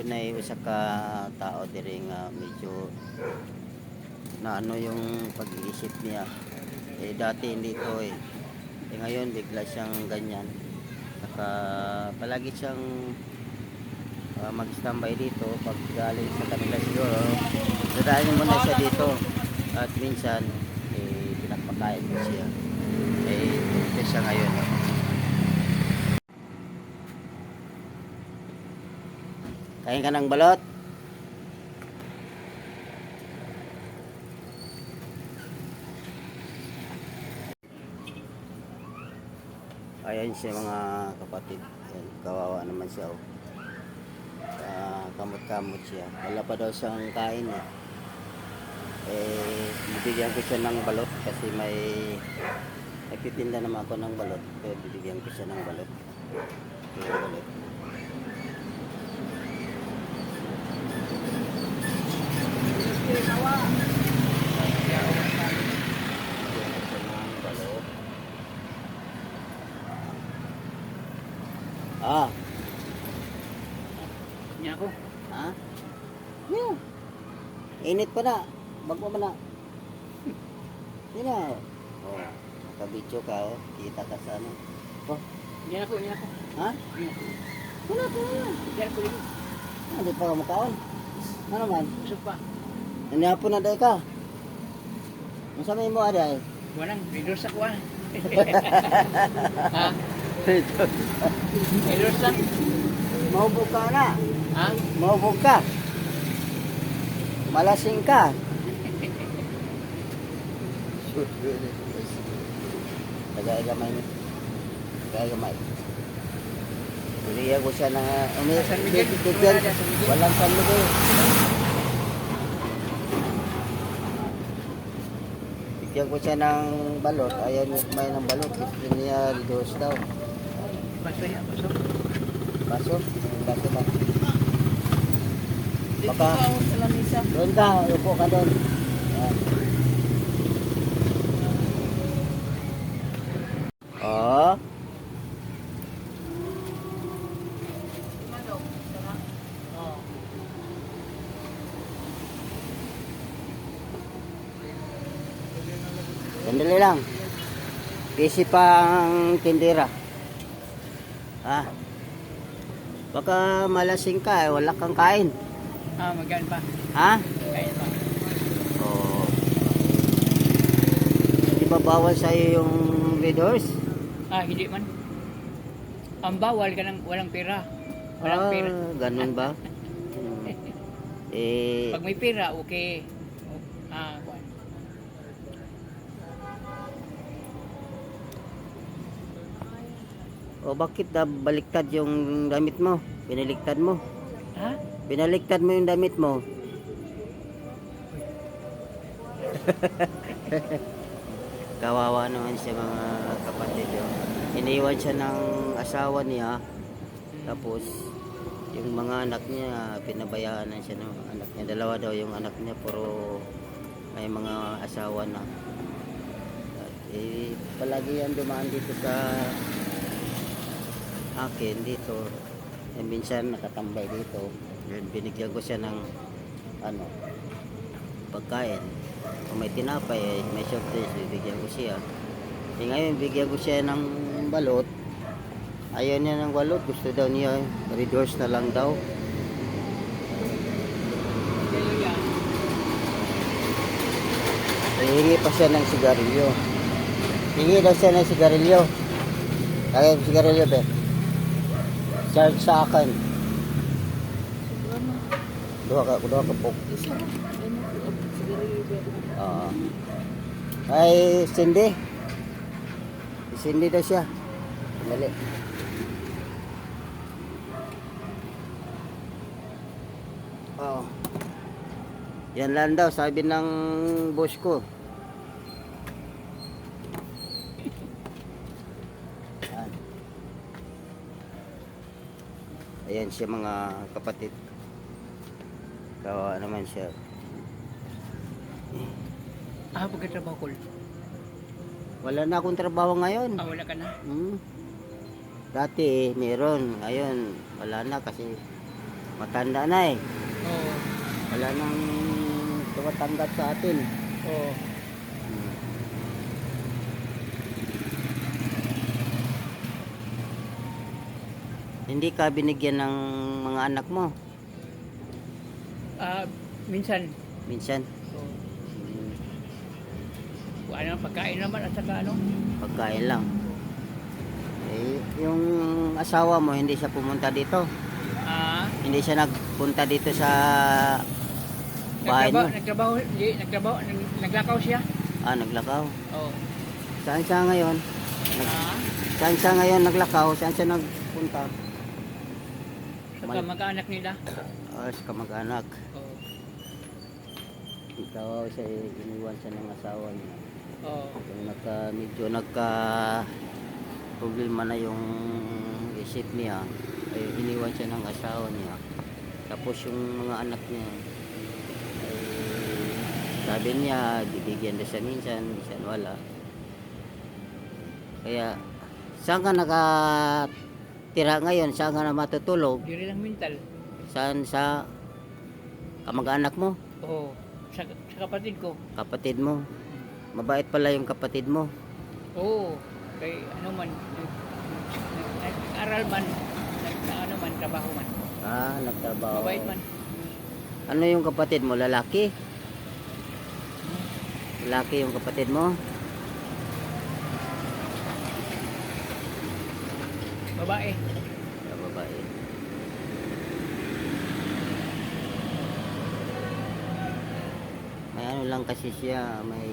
adunay usa ka tao diri nga medyo na ano yung pag-iisip niya. Eh dati hindi to eh. Eh ngayon bigla siyang ganyan. Saka palagi siyang ah, mag-standby dito pag galing sa kanila siguro. Dadahin muna siya dito. At minsan eh pinapakain ko siya. Eh ito siya ngayon. Kain ka ng balot? Ayan siya mga kapatid. Ayan, kawawa naman siya. Oh. Ah, kamot-kamot siya. Wala pa daw siyang kain eh. Eh, bibigyan ko siya ng balot kasi may nagtitinda naman ako ng balot. Kaya bibigyan ko siya ng balot. Ito balot. Bibigyan ko siya ng balot. Ah, Niya ako. ha? Yeah. Init pa na. Bago mo na. Yun na. Oh, nakabidyo ka oh. Kita ka sa ano. Oh, Niya ako, niya ako. ha? Niya ako. Wala pa na. Niya ako rin. Hindi pa ka makaon. Ano man? Busog pa. Nanyapo na day ka. Ang sabi mo aday? Walang, redoors ako ah. ha? Redoors lang. Maubog ka na. Ha? Maubog ka. Malasing ka. Tagay gamay mo. Tagay gamay. Bigyan ko siya uh, umi, San Miguel? bigyan, Wala na, San Miguel? walang San Miguel. Bigyan ko siya ng balot. Ayaw niya kumain ng balot. Gusto niya dos daw. Baso yan, baso. Baso? Baso ba? Baka- sa lamisa. Doon ka, upo ka doon. Yan. Oh. Oh. Sandali lang. Busy pa ang tindera. Ah. Baka malasing ka eh, wala kang kain. Ah, magaan pa. Ha? Kaya pa. Oo. Di ba bawal sa'yo yung readers? Ah, hindi man. Ang bawal ka ng walang pera. Walang ah, pera. ganun ba? Eh, Pag may pera, okay. Ah, kuwan. o bakit na baliktad yung damit mo? Pinaliktad mo? Ha? Pinaliktad mo yung damit mo? Kawawa naman siya mga kapatid yun. Iniwan siya ng asawa niya. Tapos, yung mga anak niya, pinabayaan na siya ng anak niya. Dalawa daw yung anak niya, puro may mga asawa na. At, eh, palagi yan dumaan dito sa akin dito. Eh, minsan nakatambay dito. Yun, Binigyan ko siya ng ano, pagkain. Kung may tinapay, eh, may surprise, bibigyan ko siya. Eh, ngayon, bigyan ko siya ng balot. Ayaw niya ng balot. Gusto daw niya, redoors na lang daw. Yan. Hihingi pa siya ng sigarilyo. Hingi daw siya ng sigarilyo. Kaya sigarilyo, be. Charge sa akin. Duha ka, duha ka po. Oo. ay, Cindy. Cindy daw siya. Dali. Oo. Yan lang daw, sabi ng boss ko. Siya mga kapatid. Kawa naman siya. Ah, pagkatrabaho ko. Wala na akong trabaho ngayon. Ah, wala ka na. Hmm. Dati eh, meron. Ngayon, wala na kasi Matanda na eh. Oo. Wala nang tumatanggap sa atin. Oo. Hindi ka binigyan ng mga anak mo Ah, minsan, minsan. Hmm, Kung ano, pagkain naman at saka ano. Pagkain lang. Eh, yung asawa mo hindi siya pumunta dito. Ah, Hindi siya nagpunta dito sa bahay mo. nagtrabaho, hindi, nagtrabaho, nag, naglakaw siya. Ah, naglakaw. Oo. Saan siya ngayon? Nag- Ah, Saan siya ngayon naglakaw? Saan siya nagpunta? Sa kamag-anak nila. Ah, sa kamag-anak. Oo. Ikaw siya eh, iniwan siya ng asawa niya. Oo. Yung nagka, medyo nagka problema na yung isip niya. Ay, iniwan siya ng asawa niya. Tapos yung mga anak niya, ay, sabi niya, bibigyan na siya minsan, minsan wala. Kaya, saan ka nakatira ngayon? Saan ka na matutulog? Diri lang mental. Saan sa kamag-anak mo? Oo. Sa, sa kapatid ko. Kapatid mo? Mabait pala yung kapatid mo. Oo. Kay ano man, nag- nag- nag-aral man, nag, ano man, trabaho man. Ah, nagtrabaho. Mabait man. Ano yung kapatid mo? Lalaki? Lalaki yung kapatid mo? Babae. Sa babae. May ano lang kasi siya, may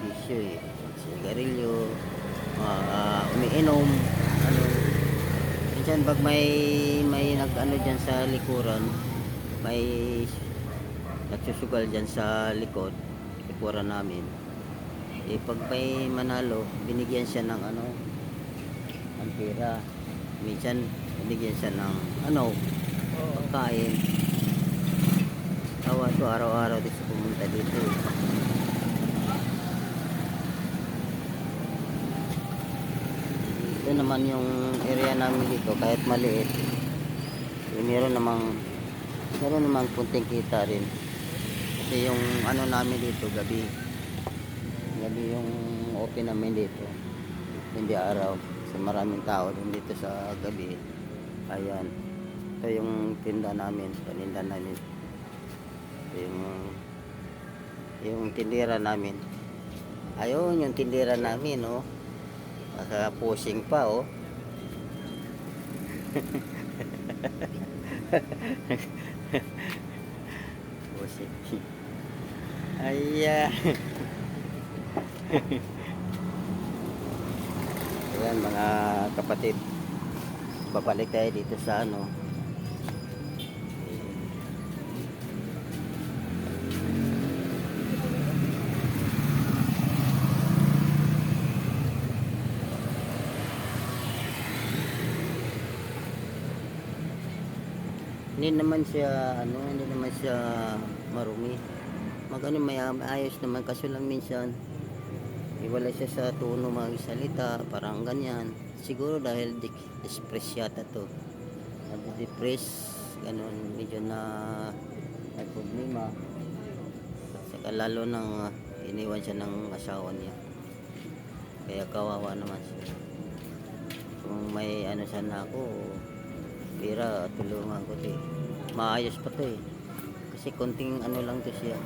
bisyo eh. Sigarilyo, ah, umiinom, ano. Minsan pag may may nag ano dyan sa likuran, may nagsusugal dyan sa likod, likuran namin. Eh pag may manalo, binigyan siya ng ano, ng pera. Minsan binigyan siya ng ano, pagkain. Tawa to araw-araw din siya pumunta dito. Ito naman yung area namin dito kahit maliit. Eh, meron namang meron namang kunting kita rin. Kasi yung ano namin dito gabi. Gabi yung open namin dito. Hindi araw. Kasi maraming tao din dito sa gabi. Ayan. Ito yung tinda namin, paninda namin. Ito yung yung tindera namin. Ayun, yung tindera namin, oh. Naka-posing pa, oh. posing. Aya. Ayan, mga kapatid. Babalik tayo dito sa ano. Hindi naman siya ano, hindi naman siya marumi. Magano may ayos naman kaso lang minsan iwala siya sa tono magsalita, parang ganyan. Siguro dahil depressed yata to. Nade-depress, ganun, medyo na may problema. Saka lalo nang ah, iniwan siya ng asawa niya. Kaya kawawa naman siya. Kung may ano sana ako, pira, tulungan ko to eh. Maayos pa to eh. Kasi konting ano lang to siya.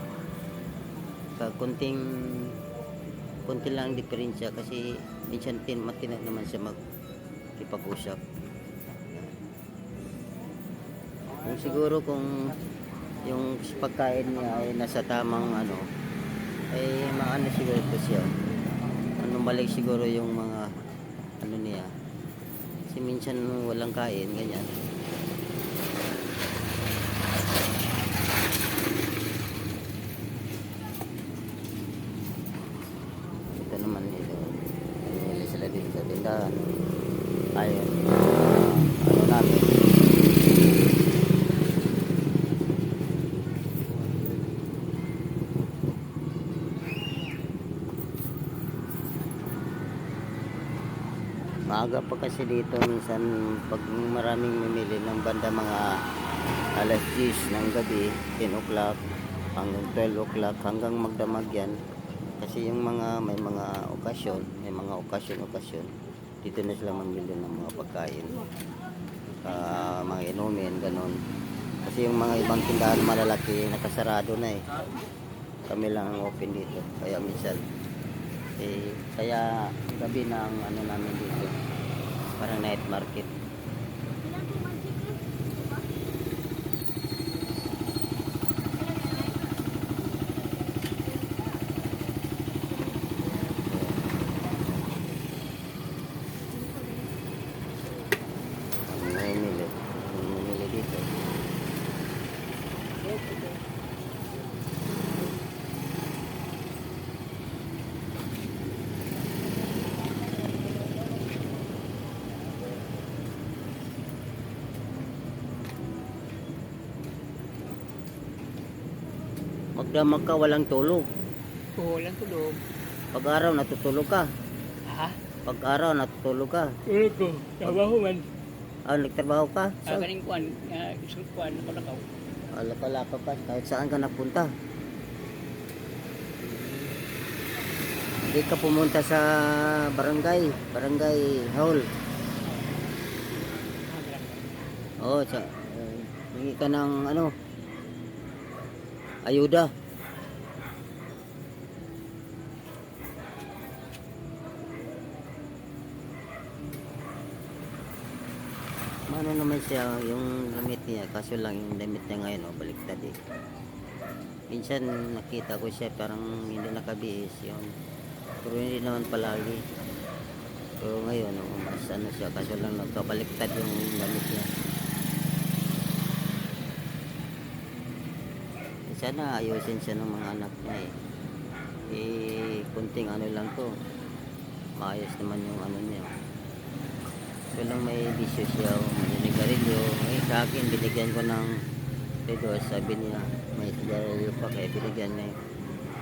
Ka konting konti lang diferensya kasi minsan tin matinag naman siya mag ipag-usap. Kung siguro kung yung pagkain niya ay nasa tamang ano ay maano siguro to siya. Ano balik siguro yung mga ano niya. Kasi minsan walang kain ganyan. Ito naman ito. Ayun sila dito sa tindahan. Ayun. Ano namin. Maaga pa kasi dito minsan pag maraming mamili ng banda mga alas 10 ng gabi, 10 o'clock, hanggang 12 o'clock, hanggang magdamag yan. Kasi yung mga, may mga okasyon, may mga okasyon-okasyon, dito na sila mamili ng mga pagkain. Ah, mga inumin, ganun. Kasi yung mga ibang tindahan malalaki, nakasarado na eh. Kami lang ang open dito. Kaya minsan, eh, kaya gabi na ano namin dito. Parang night market. Ang namimili. Ang namimili dito. Magdamag ka, walang tulog. Oo, walang tulog. Pag araw, natutulog ka. Ha? Pag araw, natutulog ka. Tulog ko. Trabaho man. Ah, nagtrabaho ka? Ah, Sa, kaning kuan, ah, isang kuan, nakalakaw. Alaka-laka pa. Kahit saan ka napunta. Hindi ka pumunta sa barangay. Barangay hall. Oo, sa, uh, ka ng ano, ayuda. Mano naman siya yung damit niya, kaso lang yung damit niya ngayon, oh, baliktad eh. Minsan nakita ko siya parang hindi nakabihis yun. Pero hindi naman palagi. Pero ngayon, oh, mas ano siya, kaso lang nagkabaliktad yung damit niya. Sana ayusin siya ng mga anak niya eh. Eh, kunting ano lang to. Maayos naman yung ano niya. So lang may bisyo siya, oh, may sigarilyo. Eh, sa akin, binigyan ko ng ito, sabi niya, may sigarilyo pa, kaya binigyan niya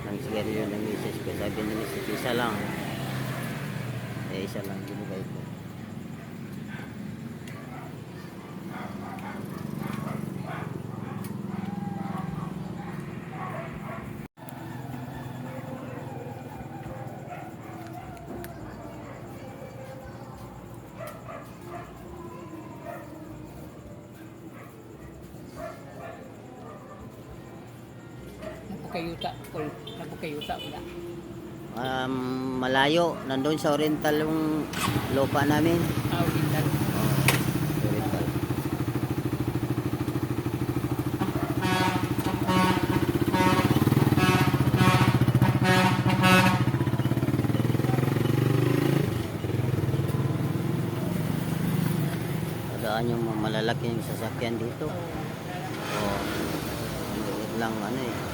ng sigarilyo ng misis ko. Sabi ni misis, isa lang. Eh, isa lang, binigay ko. Napakayuta. Kul, napakayuta wala. Um, malayo, nandun sa oriental yung lupa namin. Ah, oriental. Oh, oriental. Tadaan yung malalaki yung sasakyan dito. Oh, lang ano eh.